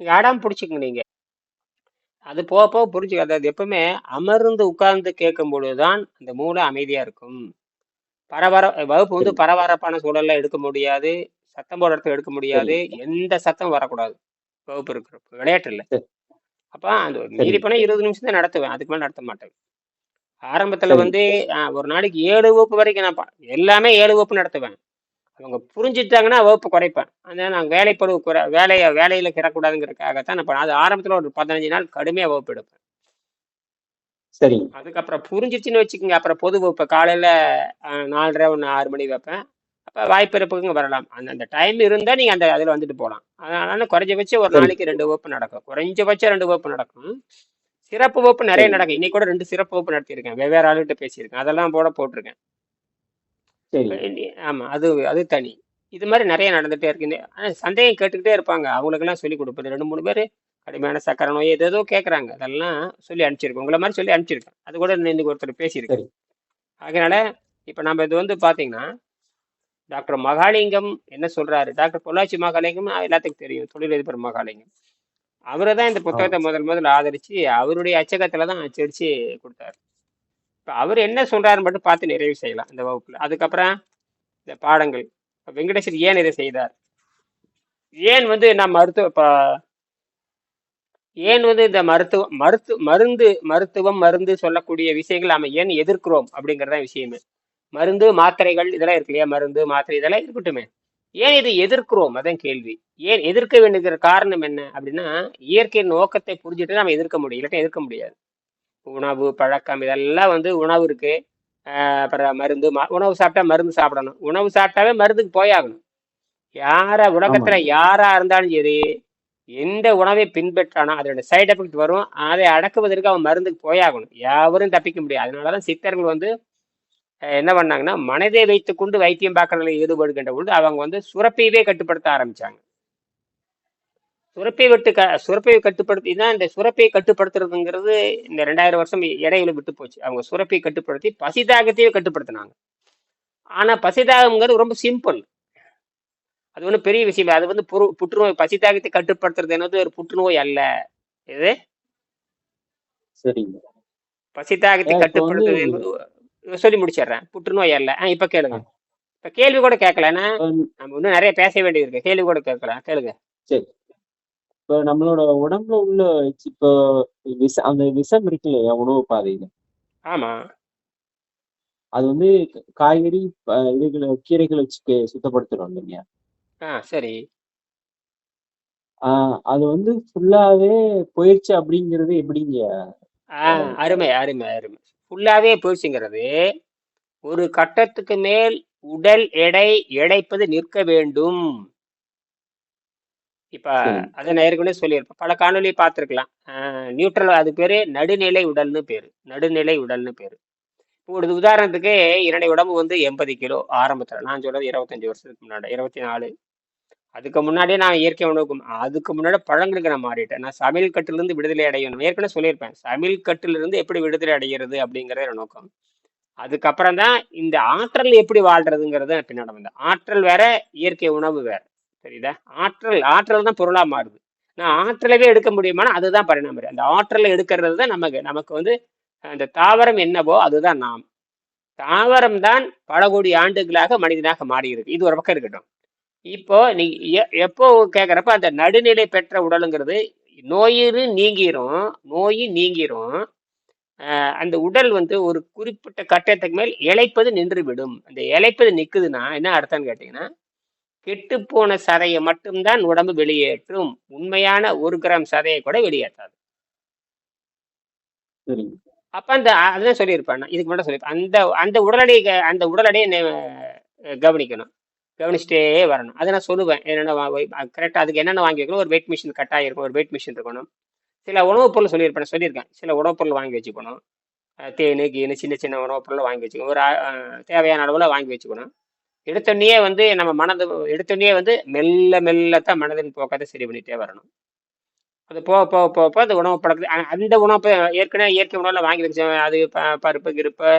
ஆடாம பிடிச்சிக்கங்க நீங்க. அது போக போக புரிஞ்சுக்க அதாவது எப்பவுமே அமர்ந்து உட்கார்ந்து கேட்கும் பொழுதுதான் அந்த மூளை அமைதியா இருக்கும். பரபர வகுப்பு வந்து பரபரப்பான சூழல்ல எடுக்க முடியாது சத்தம் போடுற இடத்துல எடுக்க முடியாது எந்த சத்தம் வரக்கூடாது. வகுப்பு இருக்கிறப்ப விளையாட்டு இல்லை. அப்ப அந்த மீறி போனா இருபது நிமிஷம் தான் நடத்துவேன் அதுக்கு மேல நடத்த மாட்டேன். ஆரம்பத்துல வந்து ஆஹ், ஒரு நாளைக்கு ஏழு வகுப்பு வரைக்கும் நான் எல்லாமே ஏழு வகுப்பு நடத்துவேன். அவங்க புரிஞ்சுட்டாங்கன்னா வகுப்பு குறைப்பேன். அதனால நான் வேலைப்படு குறை வேலையை வேலையில கிடக்கூடாதுங்கிறதுக்காகத்தான் நான் அது ஆரம்பத்துல ஒரு பதினஞ்சு நாள் கடுமையா வகுப்பு எடுப்பேன். சரிங்க அதுக்கப்புறம் புரிஞ்சிச்சுன்னு வச்சுக்கோங்க. அப்புறம் பொது வகுப்பு காலையில நாலரை ஒன்று ஆறு மணி வைப்பேன். அப்போ வாய்ப்பு இருப்புங்க வரலாம். அந்த அந்த டைம் இருந்தால் நீங்கள் அந்த அதில் வந்துட்டு போகலாம் அதனால குறைஞ்சபட்சம் ஒரு சரி. நாளைக்கு ரெண்டு வகுப்பு நடக்கும். குறைஞ்சபட்சம் ரெண்டு வகுப்பு நடக்கும். சிறப்பு வகுப்பு நிறைய சரி. நடக்கும். இன்னைக்கு கூட ரெண்டு சிறப்பு வகுப்பு நடத்தியிருக்கேன். வெவ்வேறு ஆளுகிட்ட பேசியிருக்கேன். அதெல்லாம் போட போட்டிருக்கேன். ஆமா அது அது தனி. இது மாதிரி நிறைய நடந்துட்டே இருக்கு. இந்த- ஆனா சந்தேகம் கேட்டுக்கிட்டே இருப்பாங்க. அவங்களுக்கெல்லாம் சொல்லி கொடுப்பேன் ரெண்டு மூணு பேர் கடுமையான சக்கரை நோய் ஏதேதோ கேட்குறாங்க அதெல்லாம் சொல்லி அனுப்பிச்சிருக்கேன் உங்களை மாதிரி சொல்லி அனுப்பிச்சிருக்கேன். அது கூட இன்னைக்கு ஒருத்தர் பேசியிருக்கேன் சரி. அதனால இப்போ நம்ம இது வந்து பார்த்தீங்கன்னா டாக்டர் மகாலிங்கம் என்ன சொல்றாரு? டாக்டர் பொள்ளாச்சி மகாலிங்கம் எல்லாத்துக்கும் தெரியும். தொழிலதிபர் மகாலிங்கம். அவரை தான் இந்த புத்தகத்தை முதல் முதல்ல ஆதரிச்சு அவருடைய அச்சகத்துல தான் அச்சடிச்சு கொடுத்தாரு. இப்போ அவர் என்ன சொல்றாருன்னு மட்டும் பார்த்து நிறைவு செய்யலாம் இந்த வகுப்புல. அதுக்கப்புறம் இந்த பாடங்கள். வெங்கடேஸ்வர் ஏன் இதை செய்தார்? ஏன் வந்து நான் மருத்துவ இப்போ ஏன் வந்து இந்த மருத்துவ மருத்து மருந்து மருத்துவம் மருந்து சொல்லக்கூடிய விஷயங்கள் நாம் ஏன் எதிர்க்கிறோம் அப்படிங்கிறதான் விஷயமே. மருந்து மாத்திரைகள் இதெல்லாம் இருக்கு இல்லையா? மருந்து மாத்திரை இதெல்லாம் இருக்கட்டுமே. ஏன் இதை எதிர்க்கிறோம்? அதான் கேள்வி. ஏன் எதிர்க்க வேண்டுகிற காரணம் என்ன அப்படின்னா இயற்கையின் நோக்கத்தை புரிஞ்சுட்டு நம்ம எதிர்க்க முடியும். இல்லாட்டி எதிர்க்க முடியாது. உணவு பழக்கம் இதெல்லாம் வந்து உணவு இருக்கு. அப்புறம் மருந்து உணவு சாப்பிட்டா மருந்து சாப்பிடணும். உணவு சாப்பிட்டாவே மருந்துக்கு போயாகணும். யாரா உலகத்துல யாரா இருந்தாலும் சரி எந்த உணவை பின்பற்றானோ அதோட சைடு எஃபெக்ட் வரும். அதை அடக்குவதற்கு அவன் மருந்துக்கு போயாகணும். யாவரும் தப்பிக்க முடியாது. அதனாலதான் சித்தர்கள் வந்து என்ன பண்ணாங்கன்னா மனதை வைத்துக்கொண்டு வைத்தியம் பார்க்கறதுல ஈடுபடுகின்ற பொழுது அவங்க வந்து சுரப்பையவே கட்டுப்படுத்த ஆரம்பிச்சாங்க. சுரப்பை விட்டு க சுரப்பையை கட்டுப்படுத்தி தான் இந்த சுரப்பையை கட்டுப்படுத்துறதுங்கிறது இந்த ரெண்டாயிரம் வருஷம் இடையில விட்டு போச்சு. அவங்க சுரப்பையை கட்டுப்படுத்தி பசிதாகத்தையே கட்டுப்படுத்தினாங்க. ஆனா பசிதாகம்ங்கிறது ரொம்ப சிம்பிள். அது ஒன்றும் பெரிய விஷயம் அது வந்து புரு புற்றுநோய் பசிதாகத்தை கட்டுப்படுத்துறது என்னது? ஒரு புற்றுநோய் அல்ல. இது சரிங்க. பசிதாகத்தை கட்டுப்படுத்துறது என்பது சொல்லி முடிச்சிடுறேன். புற்றுநோய் அல்ல. ஆ இப்ப கேளுங்க. இப்ப கேள்வி கூட கேட்கல ஏன்னா இப்போ நம்ம இன்னும் நிறைய பேச வேண்டியது இருக்கு. கேள்வி கூட கேட்கலாம். கேளுங்க. சரி. இப்போ நம்மளோட உடம்புல உள்ள இப்போ விஷ அந்த விஷம் இருக்கு இல்லையா உணவு பாதையில. ஆமா. அது வந்து காய்கறி ப- இதுகளை கீரைகளை வச்சு சுத்தப்படுத்துறோம் இல்லையா ஆ சரி. ஆஹ் அது வந்து ஃபுல்லாவே போயிடுச்சு அப்படிங்கிறது எப்படிங்க? ஆ அருமை அருமை அருமை. ஃபுல்லாவே போயிடுச்சுங்கிறது ஒரு கட்டத்துக்கு மேல் உடல் எடை எடைப்பது நிற்க வேண்டும். இப்ப அதை நான் ஏற்கனவே சொல்லியிருப்பேன் பல காணொலி பார்த்துருக்கலாம். நியூட்ரல் அது பேரு நடுநிலை உடல்னு பேரு. நடுநிலை உடல்னு பேரு. இப்போ ஒரு உதாரணத்துக்கு என்னுடைய உடம்பு வந்து எண்பது கிலோ ஆரம்பத்துல. நான் சொல்றது இருபத்தஞ்சு வருஷத்துக்கு முன்னாடி இருபத்தி நாலு. அதுக்கு முன்னாடியே நான் இயற்கை உணவுக்கு அதுக்கு முன்னாடி பழங்களுக்கு நான் மாறிட்டேன். நான் சமையல் கட்டிலிருந்து விடுதலை அடையணும். ஏற்கனவே சொல்லியிருப்பேன். சமையல் கட்டிலிருந்து எப்படி விடுதலை அடைகிறது அப்படிங்கறத நோக்கம். அதுக்கப்புறம் தான் இந்த ஆற்றல் எப்படி வாழ்றதுங்கிறத பின்னாடி வந்தேன் ஆற்றல் வேற இயற்கை உணவு வேற. தெரியுதா? ஆற்றல் ஆற்றல் தான் பொருளாக மாறுது. நான் ஆற்றலவே எடுக்க முடியுமானா அதுதான் பரிணாமம் அந்த ஆற்றலை எடுக்கிறது தான் நமக்கு நமக்கு வந்து அந்த தாவரம் என்னவோ அதுதான் நாம். தாவரம் தான் பல கோடி ஆண்டுகளாக மனிதனாக மாறி இருக்கு இது ஒரு பக்கம் இருக்கட்டும். இப்போ நீ எ- எப்போ கேட்குறப்ப அந்த நடுநிலை பெற்ற உடலுங்கிறது நோயிரு நீங்கிரும் நோய் நீங்கிரும். அந்த உடல் வந்து ஒரு குறிப்பிட்ட கட்டத்துக்கு மேல் இழைப்பது நின்று விடும் அந்த இழைப்பது நிற்குதுன்னா என்ன அர்த்தம்னு கேட்டிங்கன்னா கெட்டுப்போன சதையை மட்டும்தான் உடம்பு வெளியேற்றும். உண்மையான ஒரு கிராம் சதையை கூட வெளியேற்றாது. அப்ப அந்த அதான் சொல்லியிருப்பேன். நான். இதுக்கு முன்னாடி சொல்லியிருப்பேன். அந்த அந்த உடல் எடையை க- அந்த உடல் எடையை நெ- கவனிக்கணும். கவனிச்சுட்டே வரணும். அதை நான் சொல்லுவேன். என்னென்ன கரெக்டாக அதுக்கு என்னென்ன வாங்கி வைக்கணும் ஒரு வெயிட் மிஷின் கட்டாயம் இருக்கும் ஒரு வெயிட் மிஷின் இருக்கணும். சில உணவுப் பொருள் சொல்லியிருப்பேன். சொல்லியிருக்கேன். சில உணவுப் பொருள் வாங்கி வச்சுக்கணும். தேனு கீனு சின்ன சின்ன உணவுப் பொருளை வாங்கி வச்சுக்கணும். ஒரு தேவையான அளவில் வாங்கி வச்சுக்கணும். எடுத்தோடனே வந்து நம்ம மனது எடுத்தோடனே வந்து மெல்ல மெல்லத்தான் மனதின் போக்கத்தை சரி பண்ணிட்டே வரணும். அது போக போக போக போக அந்த உணவு பழக்கத்து அந்த உணவு ஏற்கனவே இயற்கை உணவுல வாங்கி வச்சு அது ப- பருப்பு கிருப்பு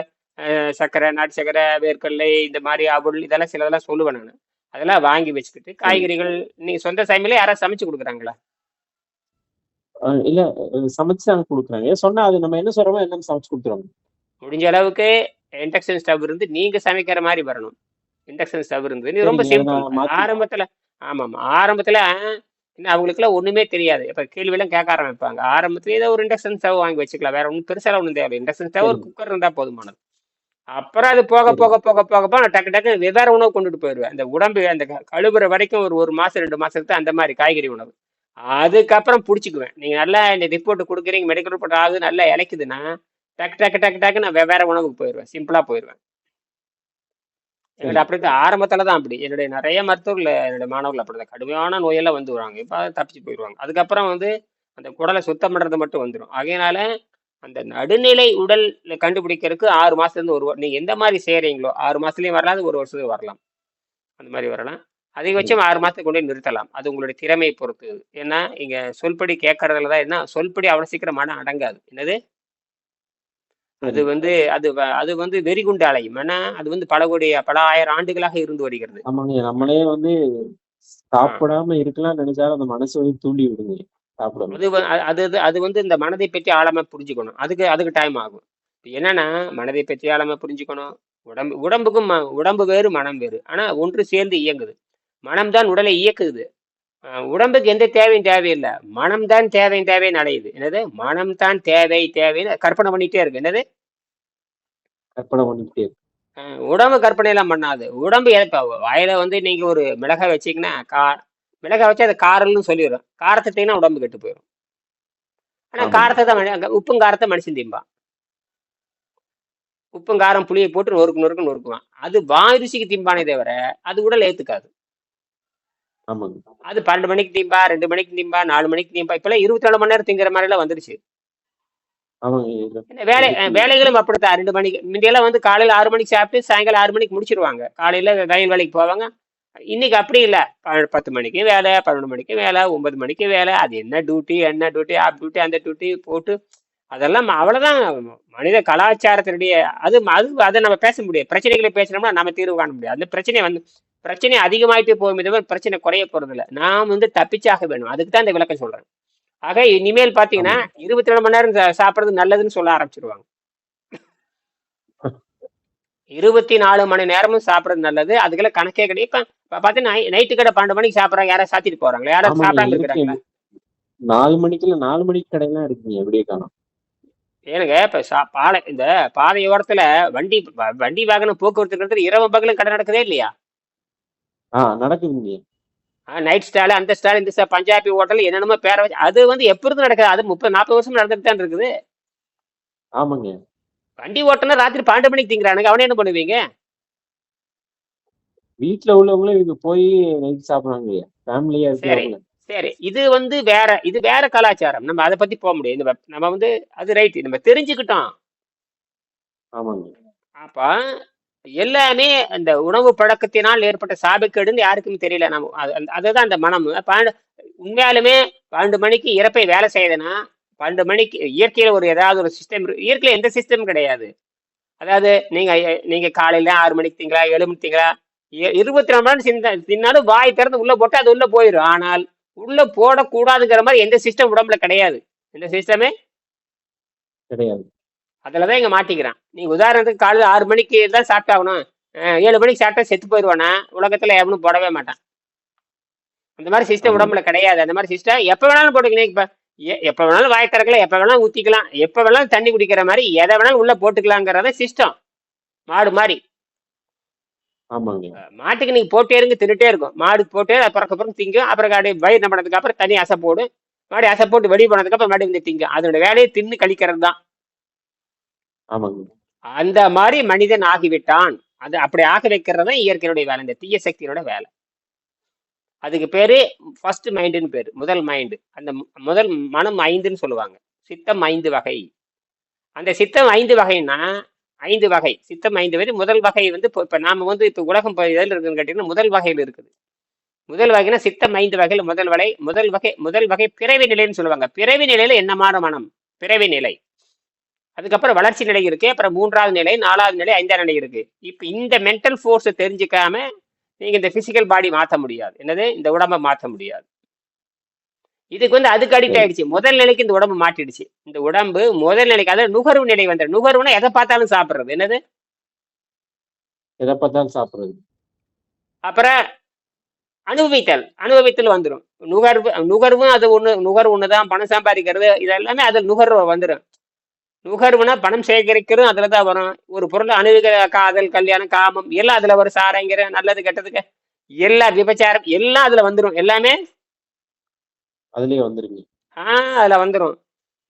சர்க்கரை நாட்டு சர்க்கரை வேர்க்கடலை இந்த மாதிரி அவள் இதெல்லாம் சிலதெல்லாம் சொல்லுவேன் நான். அதெல்லாம் வாங்கி வச்சுக்கிட்டு காய்கறிகள் நீ சொந்த சமையலே யாராவது சமைச்சு கொடுக்குறாங்களா? இல்ல சமைச்சு நாங்க கொடுக்குறாங்க. சொன்னா அது நம்ம என்ன சொல்றோமோ எல்லாம் சமைச்சு கொடுத்துருவாங்க. முடிஞ்ச அளவுக்கு இண்டக்ஷன் ஸ்டவ் இருந்து நீங்க சமைக்கிற மாதிரி வரணும். இண்டக்ஷன் ஸ்டவ் இருந்து இது ரொம்ப சிம்பிள் ஆரம்பத்துல ஆமாம் ஆரம்பத்துல இன்னும் அவங்களுக்குலாம் ஒண்ணுமே தெரியாது. இப்ப கேள்வியெல்லாம் கேட்க ஆரம்பிப்பாங்க. ஆரம்பத்துல ஏதோ ஒரு இண்டக்ஷன் ஸ்டவ் வாங்கி வச்சுக்கலாம். வேற ஒன்றும் பெருசாக ஒன்றும் தேவை இண்டக்ஷன் ஸ்டவ் ஒரு குக்கர் இருந்தா போதுமானது. அப்புறம் அது போக போக போக போக போக நான் டக்கு டக்கு வெவ்வேறு உணவு கொண்டுட்டு போயிடுவேன். அந்த உடம்பு அந்த கழுவுற வரைக்கும் ஒரு ஒரு மாசம் ரெண்டு மாசத்துக்கு அந்த மாதிரி காய்கறி உணவு. அதுக்கப்புறம் பிடிச்சிக்குவேன். நீங்க நல்லா இந்த ரிப்போர்ட் கொடுக்குறீங்க மெடிக்கல் ரிப்போர்ட் ஆகுது நல்லா இழைக்குதுன்னா டக்கு டக்கு டக்கு டக்கு நான் வெவ்வேறு உணவுக்கு போயிடுவேன். சிம்பிளா போயிடுவேன். சரிங்க அப்படி ஆரம்பத்துல தான் அப்படி. என்னுடைய நிறைய மருத்துவர்கள் என்னுடைய மாணவர்கள் அப்படிதான். கடுமையான நோயெல்லாம் வந்து வராங்க இப்போ தப்பிச்சு போயிடுவாங்க. அதுக்கப்புறம் வந்து அந்த குடலை சுத்தம் பண்றது மட்டும் வந்துடும் ஆகையினால அந்த நடுநிலை உடல் கண்டுபிடிக்கிறதுக்கு ஆறு மாசத்துல இருந்து ஒரு நீங்க எந்த மாதிரி செய்றீங்களோ ஆறு மாசத்துலயும் வரலாம் ஒரு வருஷத்துக்கு வரலாம். அந்த மாதிரி வரலாம். அதிகபட்சம் ஆறு மாசத்துக்கு கொண்டு நிறுத்தலாம். அது உங்களுடைய திறமையை பொறுத்து. ஏன்னா இங்க சொல்படி கேட்கறதுல தான் என்ன சொல்படி அவ்வளவு சீக்கிரம் மனம் அடங்காது. என்னது? அது வந்து அது அது வந்து வெறிகுண்டு அலையும் ஏன்னா அது வந்து பல கோடி பல ஆயிரம் ஆண்டுகளாக இருந்து வருகிறது. ஆமாங்க நம்மளே வந்து. சாப்பிடாம இருக்கலாம்னு நினைச்சாலும் அந்த மனசு வந்து தூண்டி விடுங்க சாப்பிடணும் அது அது அது- வந்து இந்த மனதை பற்றி ஆழமா புரிஞ்சுக்கணும். அதுக்கு அதுக்கு டைம் ஆகும். என்னன்னா மனதை பற்றி ஆழமா புரிஞ்சுக்கணும். உடம்பு உடம்புக்கும் உடம்பு வேறு மனம் வேறு. ஆனா ஒன்று சேர்ந்து இயங்குது. மனம் தான் உடலை இயக்குது. உடம்புக்கு எந்த தேவையும் தேவையில்லை. மனம் தான் தேவையும் தேவைன்னு அடையுது. என்னது? மனம் தான் தேவை தேவைன்னு கற்பனை பண்ணிட்டே இருக்கு. என்னது? கற்பனை பண்ணிக்கிட்டே இருக்கு. உடம்பு கற்பனை எல்லாம் பண்ணாது. உடம்பு இப்ப வாயில வந்து நீங்க ஒரு மிளகாய் வச்சீங்கன்னா கா மிளகாய் வச்சு அது காரல்னு சொல்லிடும் காரத்திட்டீங்கன்னா உடம்பு கெட்டு போயிடும் ஆனா காரத்தை தான் உப்பும் காரத்தை மனுஷன் திம்பான். உப்பும் காரம் புளியை போட்டு நொறுக்கு நொறுக்கு நொறுக்குவான். அது வாய் ருசிக்கு திம்பானே தவிர அது உடல் ஏத்துக்காது. ஆமாங்க. அது பன்னெண்டு மணிக்கு திம்பா ரெண்டு மணிக்கு திம்பா நாலு மணிக்கு திம்பா இப்பெல்லாம் இருபத்தி நாலு மணி நேரம் திங்கிற மாதிரி எல்லாம் வந்துருச்சு ஆமாங்க இது என்ன வேலை அஹ் வேலைகளும் அப்படித்தான். ரெண்டு மணிக்கு முந்தையெல்லாம் வந்து காலையில ஆறு மணிக்கு சாப்பிட்டு சாயங்காலம் ஆறு மணிக்கு முடிச்சிருவாங்க. காலையில ரயில் வேலைக்கு போவாங்க. இன்னைக்கு அப்படி இல்லை. பத்து மணிக்கு வேலை பன்னெண்டு மணிக்கு வேலை ஒன்பது மணிக்கு வேலை. அது என்ன டியூட்டி என்ன டியூட்டி ஆப் டியூட்டி அந்த டியூட்டி போட்டு அதெல்லாம் ம- அவ்வளவுதான். மனித கலாச்சாரத்தினுடைய அது அது அதை நம்ம பேச முடியாது. பிரச்சனைகளை பேசினோம்னா நம்ம தீர்வு காண முடியாது. அந்த பிரச்சனை வந்து பிரச்சனை அதிகமாயிட்டே போகும் தவிர பிரச்சனை குறைய போறது இல்லை நாம் வந்து தப்பிச்சாக வேணும். அதுக்கு தான் இந்த விளக்கம் சொல்றேன். ஆக இனிமேல் பாத்தீங்கன்னா இருபத்தி ரெண்டு மணி நேரம் சாப்பிடுறது நல்லதுன்னு சொல்ல ஆரம்பிச்சிருவாங்க. இருபத்தி நாலு மணி நேரமும் சாப்பிடுறது நல்லது. அதுக்கெல்லாம் கணக்கே கிடையாது. இப்ப பாத்தீங்கன்னா நைட்டு கடை பன்னெண்டு மணிக்கு சாப்பிடுறாங்க யாராவது சாத்திட்டு போறாங்களா? யாராவது ஆமாங்க. சாப்பிடாம இருக்கிறாங்களா? நாலு மணிக்குல நாலு மணிக்கு கடையெல்லாம் இருக்குங்க எப்படியே காணும். ஏனுங்க இப்ப பாலை இந்த பாதையோரத்துல வண்டி வண்டி வாகனம் போக்குவரத்து இருக்கிறது இரவு பகலும் கடை நடக்குதே இல்லையா? ஆ நடக்குதுங்க நைட் ஸ்டால் அந்த ஸ்டால் இந்த ஸ்டால் பஞ்சாபி ஹோட்டல் என்னென்னமோ பேர வச்சு அது வந்து எப்ப இருந்து நடக்குது? அது முப்பது நாற்பது வருஷம் நடந்துட்டு தான் இருக்குது. ஆமாங்க. வண்டி ஓட்டனா ராத்திரி பன்னெண்டு மணிக்கு திங்கிறானுங்க. அவனே என்ன பண்ணுவீங்க? வீட்டுல உள்ளவங்களும் இவங்க போய் நைட் சாப்பிடுறாங்க. ஃபேமிலியா சரி இருக்கிறவங்க சரி. இது வந்து வேற இது வேற கலாச்சாரம். நம்ம அதை பத்தி போக முடியாது. இந்த நம்ம வந்து அது ரைட் நம்ம தெரிஞ்சுக்கிட்டோம். ஆமாங்க. அப்ப எல்லாமே அந்த உணவு பழக்கத்தினால் ஏற்பட்ட சாபக்கேடுன்னு யாருக்கும் தெரியல நம்ம. அந்த- அதுதான் அந்த மனம். பன்னெண்டு உண்மையாலுமே பன்னெண்டு மணிக்கு இறப்பை வேலை செய்யுதுன்னா பன்னெண்டு மணிக்கு இயற்கையில ஒரு ஏதாவது ஒரு சிஸ்டம் இயற்கையில எந்த சிஸ்டம் கிடையாது. அதாவது நீங்க நீங்க காலையில ஆறு மணிக்கு திங்களா ஏழு மணிக்கு திங்களா இருபத்தி நாலு மணி சிந்த தின்னாலும் வாய் திறந்து உள்ள போட்டு அது உள்ள போயிடும் ஆனால் உள்ள போடக்கூடாதுங்கிற மாதிரி எந்த சிஸ்டம் உடம்புல கிடையாது. எந்த சிஸ்டமே கிடையாது. அதில் தான் இங்கே மாட்டிக்கிறான். நீ உதாரணத்துக்கு காலையில் ஆறு மணிக்கு தான் சாப்பிட்டாகணும். ஏழு மணிக்கு சாப்பிட்டா செத்து போயிடுவானா? உலகத்தில் எவனும் போடவே மாட்டான். அந்த மாதிரி சிஸ்டம் உடம்புல கிடையாது. அந்த மாதிரி சிஸ்டம் எப்போ வேணாலும் போட்டுக்கலாம் இப்போ எப்போ வேணாலும் வாய் திறக்கலாம் எப்போ வேணாலும் ஊற்றிக்கலாம் எப்போ வேணாலும் தண்ணி குடிக்கிற மாதிரி எதை வேணாலும் உள்ளே போட்டுக்கலாங்கிறத சிஸ்டம். மாடு மாதிரி. மாட்டுக்கு நீங்கள் போட்டே இருங்க தின்னுட்டே இருக்கும். மாடு போட்டு அப்புறம் அப்புறம் திங்கும். அப்புறம் அப்படியே வயிறு பண்ணதுக்கு அப்புறம் தண்ணி அசை போடும். மறுபடியும் அசை போட்டு வெளியே போனதுக்கு அப்புறம் மறுபடியும் வந்து திங்கும். அதோட வேலையை தின்னு கழிக்கிறது தான். ஆமாங்க. அந்த மாதிரி மனிதன் ஆகிவிட்டான். அது அப்படி ஆக வைக்கிறது தான் இயற்கையினுடைய வேலை. இந்த தீய சக்தியோட வேலை. அதுக்கு பேரு ஃபர்ஸ்ட் மைண்டுன்னு பேரு. முதல் மைண்டு அந்த முதல் மனம் ஐந்துன்னு சொல்லுவாங்க. சித்தம் ஐந்து வகை. அந்த சித்தம் ஐந்து வகைன்னா ஐந்து வகை. சித்தம் ஐந்து வகை. முதல் வகை வந்து இப்போ இப்போ நாம வந்து இப்போ உலகம் எதில் இருக்குன்னு கேட்டீங்கன்னா முதல் வகையில் இருக்குது. முதல் வகைனா சித்தம் ஐந்து வகையில் முதல் வகை முதல் வகை முதல் வகை பிறவி நிலைன்னு சொல்லுவாங்க. பிறவி நிலையில என்னமான மனம்? பிறவி நிலை. அதுக்கப்புறம் வளர்ச்சி நிலை இருக்கு அப்புறம் மூன்றாவது நிலை நாலாவது நிலை ஐந்தாவது நிலை இருக்கு. இப்போ இந்த மென்டல் ஃபோர்ஸை தெரிஞ்சுக்காம நீங்க இந்த பிசிக்கல் பாடி மாற்ற முடியாது. என்னது? இந்த உடம்பை மாற்ற முடியாது. இதுக்கு வந்து அதுக்கு அடிக்ட் ஆயிடுச்சு. முதல் நிலைக்கு இந்த உடம்பு மாட்டிடுச்சு இந்த உடம்பு முதல் நிலைக்கு அதாவது நுகர்வு நிலை வந்து நுகர்வுனா எதை பார்த்தாலும் சாப்பிடுறது. என்னது? எதை பார்த்தாலும் சாப்பிடுறது. அப்புறம் அனுபவித்தல். அனுபவித்தல் வந்துடும் நுகர்வு நுகர்வும் அது ஒண்ணு நுகர்வு ஒண்ணுதான். பணம் சம்பாதிக்கிறது இது எல்லாமே அதில் நுகர்வு வந்துடும் நுகர்வுனா பணம் சேகரிக்கிறதும் அதுல தான் வரும். ஒரு பொருள் அணுகிற காதல் கல்யாணம் காமம் எல்லாம் அதுல வரும். சாரைங்கிற நல்லது கெட்டதுக்கு எல்லா விபச்சாரம் எல்லாம் அதுல வந்துடும் எல்லாமே அதுலயே வந்துருங்க. ஆஹ் அதுல வந்துடும்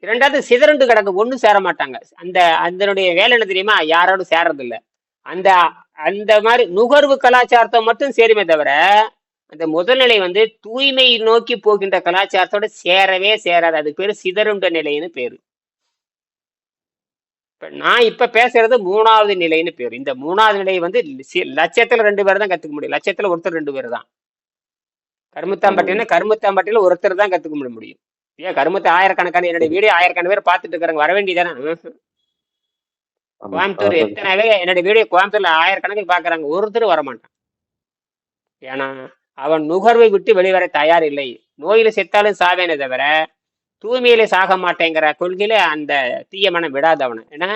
இரண்டாவது சிதறண்டு கிடக்கு. ஒண்ணும் சேர மாட்டாங்க. அந்த அதனுடைய வேலை என்ன தெரியுமா? யாரோடும் சேர்றது இல்ல அந்த அந்த மாதிரி நுகர்வு கலாச்சாரத்தை மட்டும் சேருமே தவிர அந்த முதல்நிலை வந்து தூய்மை நோக்கி போகின்ற கலாச்சாரத்தோட சேரவே சேராது. அதுக்கு பேரு சிதறுண்ட நிலைன்னு பேரு. இப்ப நான் இப்ப பேசுறது மூணாவது நிலைன்னு பேரு. இந்த மூணாவது நிலை வந்து லட்சத்துல ரெண்டு பேர் தான் கத்துக்க முடியும். லட்சத்துல ஒருத்தர் ரெண்டு பேர் தான். கருமுத்தாம்பட்டினா கருமுத்தாம்பட்டியில ஒருத்தர் தான் கத்துக்க முடிய முடியும். ஏன் கருமத்தை ஆயிரக்கணக்கான என்னுடைய வீடியோ ஆயிரக்கணக்கான பேர் பார்த்துட்டு இருக்காங்க வர வேண்டியதானே கோயம்புத்தூர் அதான். எத்தனை பேர் என்னுடைய வீடியோ கோயம்புத்தூர்ல ஆயிரக்கணக்கில் பாக்குறாங்க ஒருத்தர் வரமாட்டான். ஏன்னா அவன் நுகர்வை விட்டு வெளிவர தயார் இல்லை நோயில செத்தாலும் சாவேனே தவிர தூய்மையில சாக மாட்டேங்கிற கொள்கையில அந்த தீய மனம் விடாது அவனை. ஏன்னா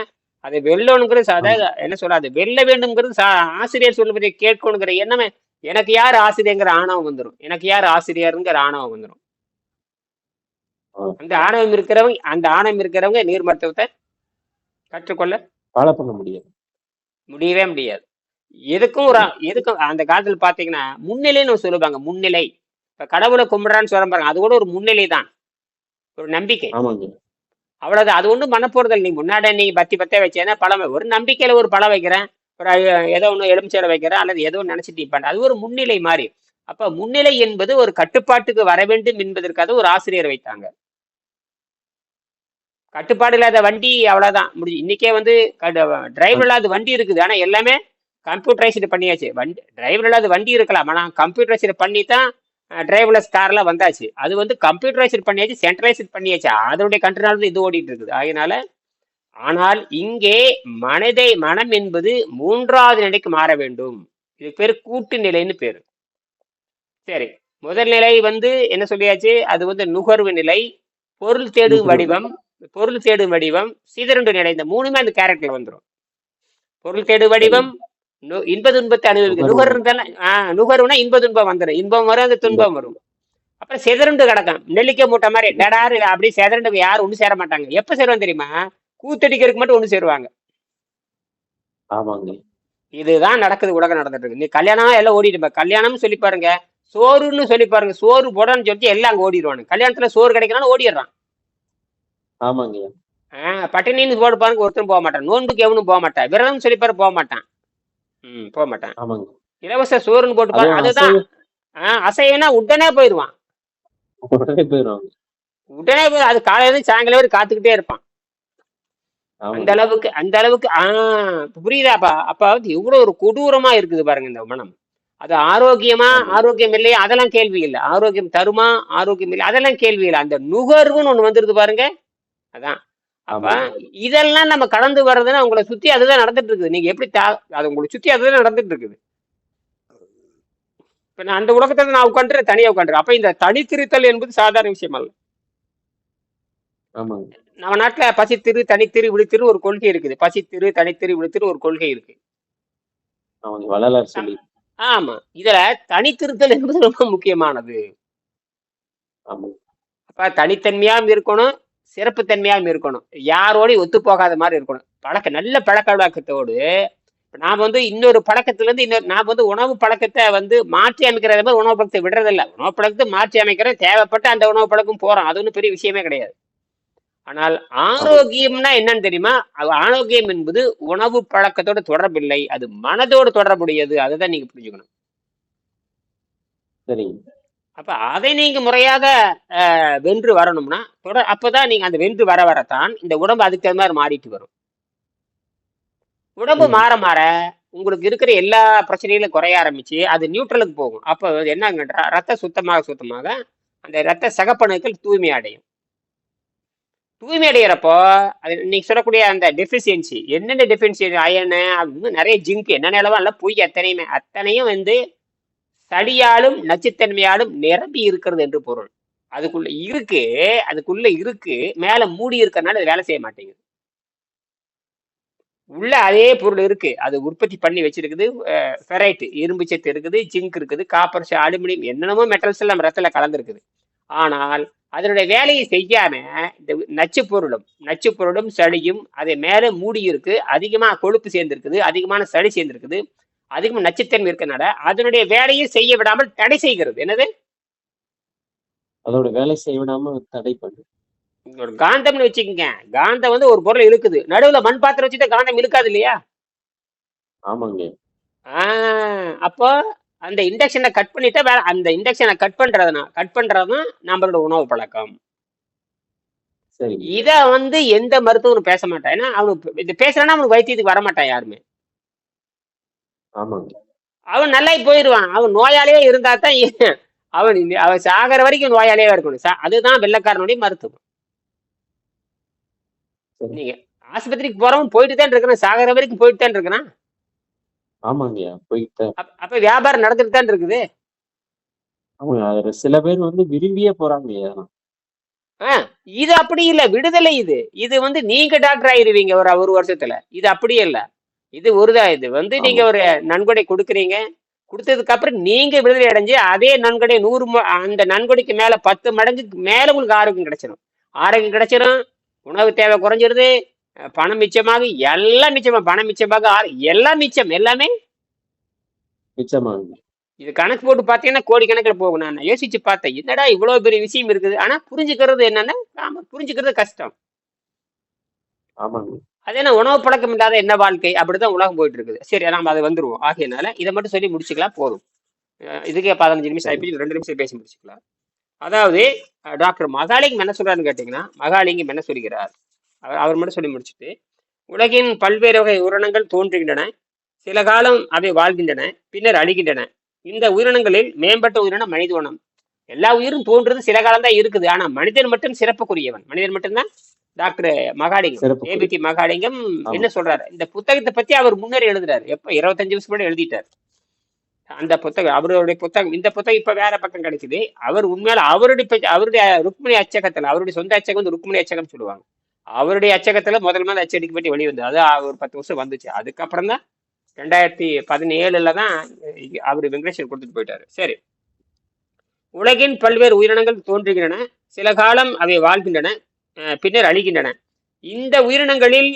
அதை வெல்லணுங்கிறது அதாவது என்ன சொல்லாது வெல்ல வேண்டும்ங்கிறது ஆசிரியர் சொல்லுவதை கேட்கணுங்கிற எண்ணமே எனக்கு யார் ஆசிரியங்கிற ஆணவம் வந்துடும் எனக்கு யார் ஆசிரியருங்கிற ஆணவம் வந்துடும். அந்த ஆணவம் இருக்கிறவங்க அந்த ஆணவம் இருக்கிறவங்க நீர் மருத்துவத்தை கற்றுக்கொள்ள ஃபாலோ பண்ண முடியாது. முடியவே முடியாது. எதுக்கும் ஒரு எதுக்கும் அந்த காலத்துல பாத்தீங்கன்னா முன்னிலைன்னு சொல்லுவாங்க முன்னிலை. இப்ப கடவுளை கும்பிடுறான்னு சொல்ல பாருங்க அது கூட ஒரு முன்னிலை தான் ஒரு நம்பிக்கை. அவ்வளவுதான். அது ஒண்ணும் பண்ண போறதில்ல. நீ முன்னாடி நீ பத்தி பத்தே வச்சேன்னா பழம். ஒரு நம்பிக்கையில ஒரு பழம் வைக்கிறேன். ஒரு ஏதோ ஒண்ணு எலுமிச்சையில வைக்கிறேன். அல்லது ஏதோ நினைச்சிட்டு நீ பண்ற அது ஒரு முன்னிலை மாதிரி அப்ப முன்னிலை என்பது ஒரு கட்டுப்பாட்டுக்கு வர வேண்டும் என்பதற்காக ஒரு ஆசிரியர் வைத்தாங்க. கட்டுப்பாடு இல்லாத வண்டி அவ்வளவுதான். முடிஞ்சு. இன்னைக்கே வந்து டிரைவர் இல்லாத வண்டி இருக்குது. ஆனா எல்லாமே கம்ப்யூட்டரைஸ்டு பண்ணியாச்சு. வண்டி டிரைவர் இல்லாத வண்டி இருக்கலாம். ஆனா கம்ப்யூட்டரைஸ்டு பண்ணி தான் டிரைவர்லெஸ் கார்லாம் வந்தாச்சு. அது வந்து கம்ப்யூட்டரைஸ்டு பண்ணியாச்சு சென்ட்ரலைஸ்டு பண்ணியாச்சு. அதனுடைய கண்ட்ரோல் இது ஓடிட்டு இருக்குது. அதனால ஆனால் இங்கே மனதை மனம் என்பது மூன்றாவது நிலைக்கு மாற வேண்டும். இது பேர் கூட்டு நிலைன்னு பேரு. சரி முதல் நிலை வந்து என்ன சொல்லியாச்சு? அது வந்து நுகர்வு நிலை பொருள் தேடும். வடிவம் பொருள் தேடும் வடிவம் சிதறுண்டு நிலை. இந்த மூணுமே அந்த கேரக்டர்ல வந்துடும் பொருள் தேடும் வடிவம் இன்ப துன்பத்தை அனுபவிக்கும் நுகர்வு. நுகர் இருந்தாலும் ஆஹ் நுகர்வுனா இன்ப துன்பம் வந்துடும் இன்பம் வரும் அந்த துன்பம் வரும். அப்புறம் சிதறுண்டு கிடக்கும். நெல்லிக்காய் மூட்டை மாதிரி டடாரு அப்படியே சிதறுண்டு யாரும் ஒண்ணு சேர மாட்டாங்க. எப்ப சேருவாங்க தெரியுமா? கூத்தடிக்கிறதுக்கு மட்டும் ஒண்ணு சேருவாங்க. ஆமாங்க. இதுதான் நடக்குது உலகம் நடந்துட்டு இருக்கு. நீ கல்யாணம் எல்லாம் ஓடிட்டு கல்யாணம்னு சொல்லி பாருங்க. சோறுன்னு சொல்லி பாருங்க. சோறு போடன்னு சொல்லிட்டு எல்லாம் அங்க ஓடிடுவானு கல்யாணத்துல சோறு கிடைக்கணும் ஓடிடுறான். ஆமாங்க. ஆஹ் பட்டினின்னு போட்டு பாருங்க ஒருத்தரும் போக மாட்டான். நோன்புக்கு எவனும் போக மாட்டான். விரதம் சொல்லி பாரு போக மாட்டான். ம் போக மாட்டான் ஆமாங்க. இலவச சோறுன்னு போட்டு அதுதான். அசைவனா உடனே போயிடுவான். உடனே போயிடுவாங்க. உடனே போய் அது காலையில சாயங்காலம் வரை காத்துக்கிட்டே இருப்பான். அந்த அளவுக்கு அந்த அளவுக்கு ஆஹ் புரியுதாப்பா? அப்ப வந்து எவ்வளவு ஒரு கொடூரமா இருக்குது பாருங்க இந்த மனம். அது ஆரோக்கியமா. ஆரோக்கியம் இல்லையா? அதெல்லாம் கேள்வி இல்லை. ஆரோக்கியம் தருமா ஆரோக்கியம் இல்லை அதெல்லாம் கேள்வி இல்லை. அந்த நுகர்வுன்னு ஒண்ணு வந்துருது பாருங்க. அதான். அப்ப இதெல்லாம் நம்ம கடந்து வர்றதுன்னா உங்களை சுத்தி அதுதான் நடந்துட்டு இருக்குது நீங்க எப்படி தா அது உங்களை சுத்தி அதுதான் நடந்துட்டு இருக்குது இப்ப நான் அந்த உலகத்துல நான் உட்காந்துட்டு தனியா உட்காந்துருக்கேன் அப்ப இந்த தனித்திருத்தல் என்பது சாதாரண விஷயம் அல்ல. நம்ம நாட்டுல பசித்திரு தனித்திரு விழித்திரு ஒரு கொள்கை இருக்குது. பசித்திரு தனித்திரு விழித்திரு ஒரு கொள்கை இருக்கு. ஆமா இதுல தனித்திருத்தல் என்பது ரொம்ப முக்கியமானது. அப்ப தனித்தன்மையாவும் இருக்கணும் சிறப்புத்தன்மையாகவும் இருக்கணும். யாரோடையும் ஒத்து போகாத மாதிரி இருக்கணும். பழக்க நல்ல பழக்க வழக்கத்தோடு நாம் வந்து இன்னொரு பழக்கத்துல இருந்து இன்னொரு நாம் வந்து உணவு பழக்கத்தை வந்து மாற்றி அமைக்கிறத மாதிரி உணவு பழக்கத்தை விடுறதில்ல. உணவு பழக்கத்தை மாற்றி அமைக்கிறேன் தேவைப்பட்ட அந்த உணவு பழக்கம் போகிறோம் அது ஒன்றும் பெரிய விஷயமே கிடையாது. ஆனால் ஆரோக்கியம்னா என்னன்னு தெரியுமா? அது ஆரோக்கியம் என்பது உணவு பழக்கத்தோட தொடர்பில்லை. அது மனதோடு தொடர்புடையது. அதுதான் நீங்க புரிஞ்சுக்கணும். சரிங்க. அப்ப அதை நீங்க முறையாக வென்று வரணும்னா தொடர் அப்பதான் நீங்க அந்த வென்று வர வரத்தான் இந்த உடம்பு அதுக்கு தகுந்த மாதிரி மாறிட்டு வரும். உடம்பு. மாற மாற உங்களுக்கு இருக்கிற எல்லா பிரச்சனைகளும் குறைய ஆரம்பிச்சு அது நியூட்ரலுக்கு போகும். அப்ப என்னங்க ரத்த சுத்தமாக சுத்தமாக அந்த ரத்த சகப்பணுக்கள் தூய்மை அடையும். தூய்மை அடையிறப்போ அது நீங்க சொல்லக்கூடிய அந்த டெஃபிஷியன்சி என்னென்ன டெஃபிஷியன்சி அயனு இன்னும் நிறைய ஜிங்க் என்னென்ன அளவா எல்லாம் பொய் அத்தனையுமே அத்தனையும் வந்து சடியாலும் நச்சுத்தன்மையாலும் நிரம்பி இருக்கிறது என்று பொருள். அதுக்குள்ள இருக்கு அதுக்குள்ள இருக்கு மேல மூடி இருக்கிறதுனால அது வேலை செய்ய மாட்டேங்குது. உள்ள அதே பொருள் இருக்கு. அது உற்பத்தி பண்ணி வச்சிருக்குது ஃபெரைட் இரும்பு சத்து இருக்குது ஜிங்க் இருக்குது காப்பர் அலுமினியம் என்னென்னமோ மெட்டல்ஸ் எல்லாம் ரத்தத்துல கலந்துருக்குது. ஆனால் அதனுடைய வேலையை செய்யாம இந்த நச்சு பொருளும் நச்சு பொருளும் சளியும் அதை மேலே மூடி இருக்கு அதிகமா கொழுப்பு சேர்ந்திருக்குது அதிகமான சளி சேர்ந்திருக்குது அதிகமா நச்சுத்தன்மை இருக்கனால அதனுடைய வேலையை செய்ய விடாமல் தடை செய்கிறது. என்னது? அதோட வேலை செய்ய விடாம தடை பண்ணு. ஒரு காந்தம்னு வச்சுக்கோங்க. காந்தம் வந்து ஒரு பொருள் இழுக்குது. நடுவுல மண் பாத்திரம் வச்சுட்டு காந்தம் இழுக்காது இல்லையா? ஆமாங்க. ஆஹ் அப்போ அந்த இண்டக்ஷனை கட் பண்ணிட்டா வேற அந்த இண்டக்ஷனை கட் பண்றதுனா கட் பண்றதுதான் நம்மளோட உணவு பழக்கம். இத வந்து எந்த மருத்துவரும் பேச மாட்டான் ஏன்னா அவனுக்கு இது பேசுறான்னா அவனுக்கு வைத்தியத்துக்கு வர மாட்டான் யாருமே. ஆமாங்க. அவன் நல்லா போயிடுவான் அவன் நோயாளியே இருந்தா தான் அவன் அவன் சாகிற வரைக்கும் நோயாளியே இருக்கணும். சா- அதுதான் வெள்ளக்காரனுடைய மருத்துவம். சரி. நீங்க ஆஸ்பத்திரிக்கு போறவன் போயிட்டு தான் இருக்கிறான் சாகிற வரைக்கும் போயிட்டு தான் இருக்கிறான் ஆமாங்கய்யா போயிட்டு அப்ப- வியாபாரம் நடந்துட்டு தான் இருக்குது. ஆமாங்க. சில பேர் வந்து விரும்பியே போறாங்கய்யா இது அப்படி இல்ல. விடுதலை இது. இது வந்து நீங்க டாக்டர் ஆயிருவீங்க ஒரு ஒரு வருஷத்துல. இது அப்படி இல்ல. இது ஒருதா இது வந்து நீங்க ஒரு நன்கொடை கொடுக்குறீங்க கொடுத்ததுக்கு அப்புறம் நீங்க விடுதலை அடைஞ்சு அதே நன்கொடை நூறு அந்த நன்கொடைக்கு மேல பத்து மடங்குக்கு மேல உங்களுக்கு ஆரோக்கியம் கிடைச்சிடும் ஆரோக்கியம் கிடைச்சிடும் உணவு தேவை குறைஞ்சிருது பணம் மிச்சமாக எல்லாம் மிச்சமா பணம் மிச்சமாக எல்லாம் மிச்சம் எல்லாமே மிச்சமாகுங்க இது கணக்கு போட்டு பார்த்தீங்கன்னா கோடி கணக்கில் போகும். நான் யோசிச்சு பார்த்தேன். என்னடா இவ்வளவு பெரிய விஷயம் இருக்குது? ஆனா புரிஞ்சுக்கிறது என்னன்னா நாம புரிஞ்சுக்கிறது கஷ்டம். ஆமாங்க. அது என்ன உணவு பழக்கம் இல்லாத என்ன வாழ்க்கை? அப்படிதான் உலகம் போயிட்டு இருக்குது சரி நாம அதை வந்துருவோம். ஆகையனால இதை மட்டும் சொல்லி முடிச்சுக்கலாம் போதும். இதுக்கே பதினஞ்சு நிமிஷம் ஆயிப்போச்சு ரெண்டு நிமிஷம் பேசி முடிச்சுக்கலாம். அதாவது டாக்டர் மகாலிங்கம் என்ன சொல்றாருன்னு கேட்டீங்கன்னா மகாலிங்கம் என்ன சொல்கிறார்? அவர் அவர் மட்டும் சொல்லி முடிச்சுட்டு உலகின் பல்வேறு வகை உயிரினங்கள் தோன்றுகின்றன சில காலம் அவை வாழ்கின்றன பின்னர் அழிகின்றன. இந்த உயிரினங்களில் மேம்பட்ட உயிரினம் மனித உணம் எல்லா உயிரும் தோன்றது சில காலம் தான் இருக்குது. ஆனா மனிதன் மட்டும் சிறப்புக்குரியவன். மனிதன் மட்டும்தான் டாக்டர் மகாலிங்கம் சிறப்பு ஏபிடி மகாலிங்கம். என்ன சொல்றாரு? இந்த புத்தகத்தை பத்தி அவர் முன்னரே எழுதுறாரு. எப்ப? இருபத்தஞ்சு வருஷம் முன்னாடி எழுதிட்டார். அந்த புத்தகம் அவருடைய புத்தகம் இந்த புத்தகம் இப்ப வேற பக்கம் கிடைக்குது. அவர் உண்மையால அவருடைய அவருடைய ருக்மிணி அச்சகத்துல அவருடைய சொந்த அச்சகம் வந்து ருக்மிணி அச்சகம் சொல்லுவாங்க. அவருடைய அச்சகத்துல முதல் முதல் அச்சடிக்கப்பட்டு வெளிவந்தது அது ஒரு பத்து வருஷம் வந்துச்சு. அதுக்கப்புறம் தான் ரெண்டாயிரத்தி பதினேழுல தான் அவர் வெங்கடேஸ்வர் கொடுத்துட்டு போயிட்டாரு. சரி. உலகின் பல்வேறு உயிரினங்கள் தோன்றுகின்றன. சில காலம் அவை வாழ்கின்றன. பின்னர் அழிகின்றன. இந்த உயிரினங்களில்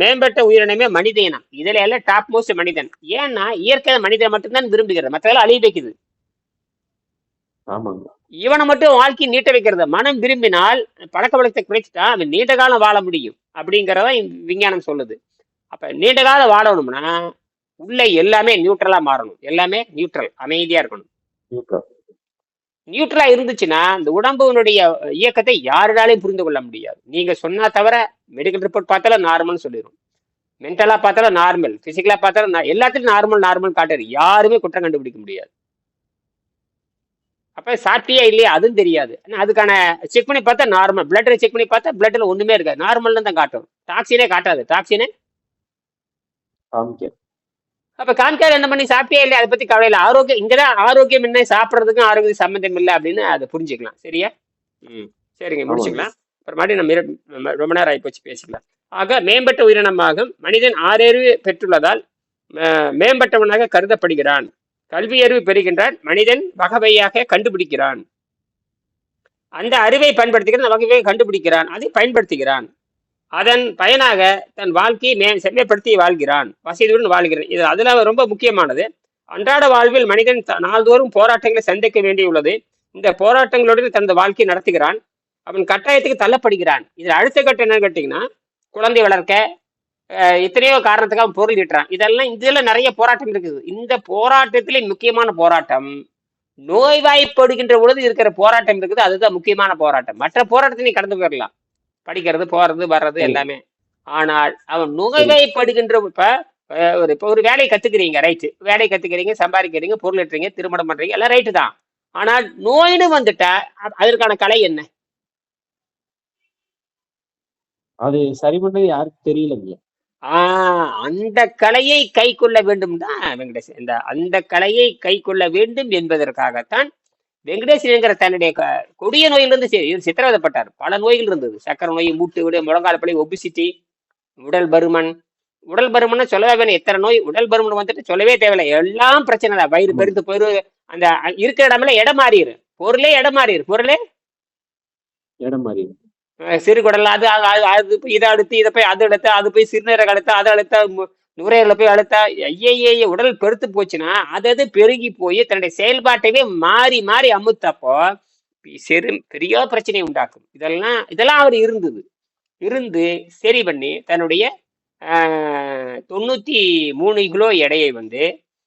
மேம்பட்ட உயிரினமே மனித இனம். இதுல எல்லாம் டாப் மோஸ்ட் மனிதன். ஏன்னா இயற்கை மனிதன் மட்டும்தான் விரும்புகிறது. மற்றதெல்லாம் அழிய வைக்குது. இவனை மட்டும் வாழ்க்கை நீட்ட வைக்கிறது. மனம் விரும்பினால் பழக்க வழக்கத்தை குறைச்சிட்டா அவன் நீண்ட காலம் வாழ முடியும். அப்படிங்கிறத விஞ்ஞானம் சொல்லுது. அப்ப நீண்ட காலம் வாழணும்னா உள்ள எல்லாமே நியூட்ரலா மாறணும். எல்லாமே நியூட்ரல் அமைதியா இருக்கணும். நியூட்ரலா இருந்துச்சுன்னா இந்த உடம்புனுடைய இயக்கத்தை யாருனாலையும் புரிந்து கொள்ள முடியாது. நீங்க சொன்னா தவிர மெடிக்கல் ரிப்போர்ட் பார்த்தாலும் நார்மல்னு சொல்லிடும் மென்டலா பார்த்தாலும் நார்மல் பிசிக்கலா பார்த்தாலும் நா- எல்லாத்துலயும் நார்மல் நார்மல் காட்டுறது யாருமே குற்றம் கண்டுபிடிக்க முடியாது. அப்ப சாப்பிட்டியா இல்லையா? அதுவும் தெரியாது. அதுக்கான செக் பண்ணி பார்த்தா நார்மல் பிளட்ல செக் பண்ணி பார்த்தா பிளட்ல ஒண்ணுமே இருக்காது. நார்மல்னு தான் காட்டும். டாக்ஸினே காட்டாது. டாக்ஸினே காமிக்க அப்ப காமிக்காத என்ன பண்ணி சாப்பிட்டியா இல்லையா? அதை பத்தி கவலை இல்லை ஆரோக்கியம் இங்கதான் ஆரோக்கியம் என்ன? சாப்பிட்றதுக்கும் ஆரோக்கியம் சம்மந்தம் இல்லை அப்படின்னு அதை புரிஞ்சுக்கலாம். சரியா? ம். சரிங்க. முடிச்சுக்கலாம். அப்புறம் மறுபடியும் நம்ம ரொம்ப நேரம் ஆகிப்போச்சு பேசிக்கலாம் ஆக மேம்பட்ட உயிரினமாகும். மனிதன் ஆறறிவு பெற்றுள்ளதால் மேம்பட்டவனாக கருதப்படுகிறான். கல்வி அறிவு பெறுகின்றான். மனிதன் வகவையாக கண்டுபிடிக்கிறான். அந்த அறிவை பயன்படுத்துகிறான் அந்த வகையை கண்டுபிடிக்கிறான். அதை பயன்படுத்துகிறான். அதன் பயனாக தன் வாழ்க்கையை மே செம்மைப்படுத்தி வாழ்கிறான் வசதியுடன் வாழ்கிறான். இது அதில் ரொம்ப முக்கியமானது. அன்றாட வாழ்வில் மனிதன் த- நாள்தோறும் போராட்டங்களை சந்திக்க வேண்டியுள்ளது. இந்த போராட்டங்களுடன் தனது வாழ்க்கையை நடத்துகிறான். அவன் கட்டாயத்துக்கு தள்ளப்படுகிறான். இதில் அடுத்த கட்டம் என்னன்னு கேட்டிங்கன்னா குழந்தை வளர்க்க எத்தனையோ காரணத்துக்காக அவன் பொருள் ஈட்டுறான் இதெல்லாம் இதில் நிறைய போராட்டம் இருக்குது. இந்த போராட்டத்திலே முக்கியமான போராட்டம் நோய்வாய்ப்படுகின்ற பொழுது இருக்கிற போராட்டம் இருக்குது. அதுதான் முக்கியமான போராட்டம். மற்ற போராட்டத்தை நீ கடந்து போயிடலாம் படிக்கிறது போறது வர்றது. எல்லாமே. ஆனால் அவன் நோய்வாய்ப்படுகின்ற இப்ப ஒரு இப்போ ஒரு வேலையை கத்துக்கிறீங்க ரைட்டு வேலையை கத்துக்கிறீங்க சம்பாதிக்கிறீங்க பொருள் ஈட்டுறீங்க திருமணம் பண்றீங்க எல்லாம் ரைட்டு தான். ஆனால் நோய்னு வந்துட்டா அதற்கான கலை என்ன? அது சரி பண்ணது யாருக்கு தெரியலங்க. ஆஹ் அந்த கலையை கை கொள்ள வேண்டும் தான் வெங்கடேஷ் இந்த அந்த கலையை கை கொள்ள வேண்டும் என்பதற்காகத்தான் வெங்கடேசன்ங்கிற தன்னுடைய கொடிய நோயிலிருந்து சி- இவர் சித்திரவதைப்பட்டார். பல நோய்கள் இருந்தது. சக்கரை நோய் மூட்டு விடு முழங்கால் பழி ஒபிசிட்டி உடல் பருமன். உடல் பருமன் சொல்லவே வேணும். எத்தனை நோய் உடல் பருமன் வந்துட்டு சொல்லவே தேவையில்லை. எல்லாம் பிரச்சனை தான். வயிறு ஆமா. பெருத்து போயிரு அந்த இருக்கிற இடமெல்லாம் இடம் மாறிடு பொருளே இடம் மாறிடு பொருளே? இடம் மாதிரி அஹ் சிறுகுடல் அது அது- இதை அடுத்து இதை போய் அது அடுத்து அது போய் சிறுநீரக அடுத்து அதை அடுத்த நுரையீரல போய் அழுத்தா ஐயே உடல் பெருத்து போச்சுன்னா அது அது பெருகி போய் தன்னுடைய செயல்பாட்டையே மாறி மாறி அமுத்தப்போ சிறு பெரிய பிரச்சனையை உண்டாக்கும். இதெல்லாம் இதெல்லாம் அவர் இருந்தது. இருந்து சரி பண்ணி தன்னுடைய தொண்ணூத்தி மூணு கிலோ எடையை வந்து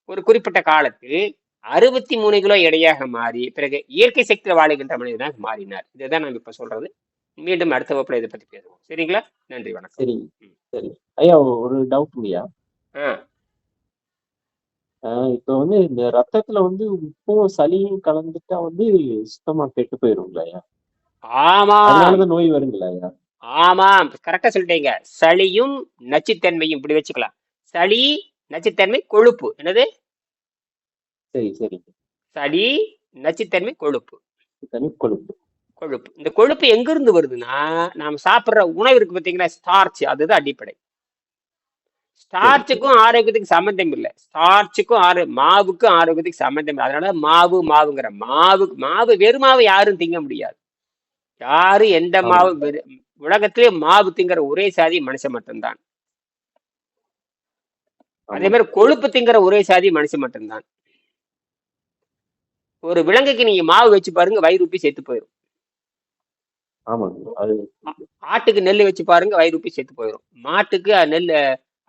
ஒரு குறிப்பிட்ட காலத்தில் அறுபத்தி மூணு கிலோ எடையாக மாறி பிறகு இயற்கை சக்தியில் வாழுகின்ற மனிதனாக மாறினார். இதுதான் நம்ம இப்ப சொல்றது. மீண்டும் அடுத்த வகுப்புல இதை பத்தி பேசுவோம். சரிங்களா? நன்றி வணக்கம். சரி சரி. ஐயா ஒரு டவுட் இல்லையா ஆ. ஆஹ் இப்ப வந்து இந்த ரத்தத்துல வந்து உப்பும் சளியும் கலந்துட்டா வந்து சுத்தமா கெட்டு போயிருங்களா ஐயா ஆமா. நோய் வருங்களா ஐயா ஆமாம் கரெக்டா சொல்லிட்டீங்க. சளியும் நச்சுத்தன்மையும் இப்படி வச்சுக்கலாம். சளி நச்சுத்தன்மை கொழுப்பு. என்னது? சரி சரி. சளி நச்சுத்தன்மை கொழுப்பு. தனி கொழுப்பு. கொழுப்பு. இந்த கொழுப்பு எங்க இருந்து வருதுன்னா நாம் சாப்பிடுற உணவு இருக்கு பார்த்தீங்களா ஸ்டார்ச் அதுதான் அடிப்படை. ஸ்டார்ச்சுக்கும் ஆரோக்கியத்துக்கு சம்மந்தம் இல்லை ஸ்டார்ச்சுக்கும் ஆரோ மாவுக்கும் ஆரோக்கியத்துக்கு சம்மந்தம் இல்லை அதனால மாவு மாவுங்கிற மாவு மாவு வெறும் மாவு யாரும் திங்க முடியாது யாரும் எந்த. மாவு உலகத்திலே மாவு திங்கிற ஒரே சாதி மனுஷன் மட்டும்தான். அதே மாதிரி கொழுப்பு திங்கிற ஒரே சாதி மனுஷன் மட்டும்தான். ஒரு விலங்குக்கு நீங்க மாவு வச்சு பாருங்க வயிறு உப்பி செத்து போயிடும் ஆட்டுக்கு நெல் வச்சு பாருங்க வயிறு உப்பி செத்து போயிடும் மாட்டுக்கு நெல்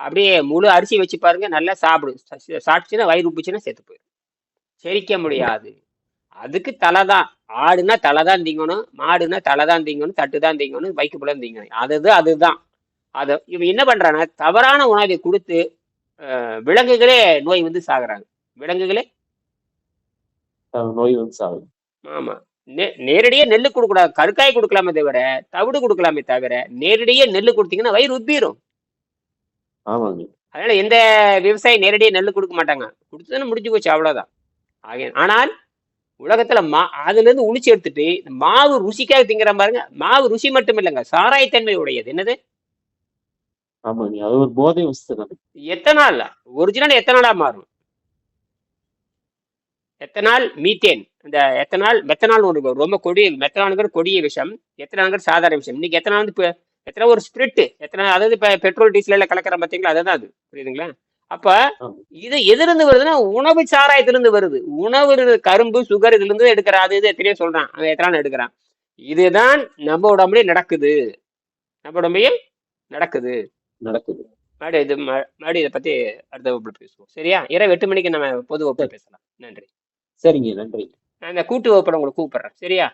அப்படியே முழு அரிசி வச்சு பாருங்க நல்லா சாப்பிடும். சா- சாப்பிட்டுச்சுன்னா வயிறு உப்பிச்சுன்னா செத்து போயிடும். செரிக்க முடியாது. அதுக்கு தலை தான் ஆடுனா தலை தான் திங்கணும் மாடுனா தலை தான் திங்கணும் தட்டு தான் திங்கணும் வைக்கப்புல திங்கணும். அது அதுதான். அதை இவன் என்ன பண்றான்னா தவறான உணவை கொடுத்து விலங்குகளே நோய் வந்து சாகுறாங்க. விலங்குகளே? நோய் வந்து சாகுது. ஆமா. நே- நேரடியா நெல்லு கொடுக்கூடாது கருக்காய் கொடுக்கலாமே தவிர தவிடு கொடுக்கலாமே தவிர நேரடியா நெல்லு கொடுத்தீங்கன்னா வயிறு உப்பிரும். ஆமாங்க. அதனால எந்த விவசாயி நேரடியா நெல் கொடுக்க மாட்டாங்க. கொடுத்ததுன்னு முடிஞ்சு போச்சு அவ்வளவுதான். ஆக ஆனால் உலகத்துல மா அதுல இருந்து உளிச்சு எடுத்துட்டு மாவு ருசிக்காக திங்கிற பாருங்க மாவு ருசி மட்டும் இல்லைங்க சாராயத்தன்மை உடையது. என்னது? ஆமாங்க அது ஒரு போதை தானே. எத்தனால்? ஒரிஜினல் எத்தனாலா மாறும்? எத்தனால்? மீத்தேன். இந்த எத்தனால் மெத்தனால் ஒரு ரொம்ப கொடிய மெத்தனாலுங்கிற கொடிய விஷம் எத்தனாலுங்கிற சாதாரண விஷயம் இன்னைக்கு எத்தனால் வந்து எத்தனை ஒரு ஸ்பிரிட் எத்தனை அதாவது இப்ப பெட்ரோல் டீசல் எல்லாம் கலக்கிற பார்த்தீங்களா? அதுதான் அது. புரியுதுங்களா? அப்ப. இது எதிலிருந்து வருதுன்னா உணவு சாராயத்திலிருந்து வருது. உணவு கரும்பு சுகர் இதுல இருந்து எடுக்கிற அது இது எத்தனையோ சொல்றான். அவன் எத்தனை எடுக்கிறான். இதுதான் நம்ம உடம்புலயே நடக்குது. நம்ம உடம்பையும் நடக்குது. நடக்குது. மறுபடியும் இது மறுபடியும் இதை பத்தி அடுத்த வகுப்புல பேசுவோம். சரியா? இரவு எட்டு மணிக்கு நம்ம பொது வகுப்புல பேசலாம். நன்றி. சரிங்க நன்றி. நான் இந்த கூட்டு வகுப்புல உங்களை கூப்பிடுறேன். சரியா?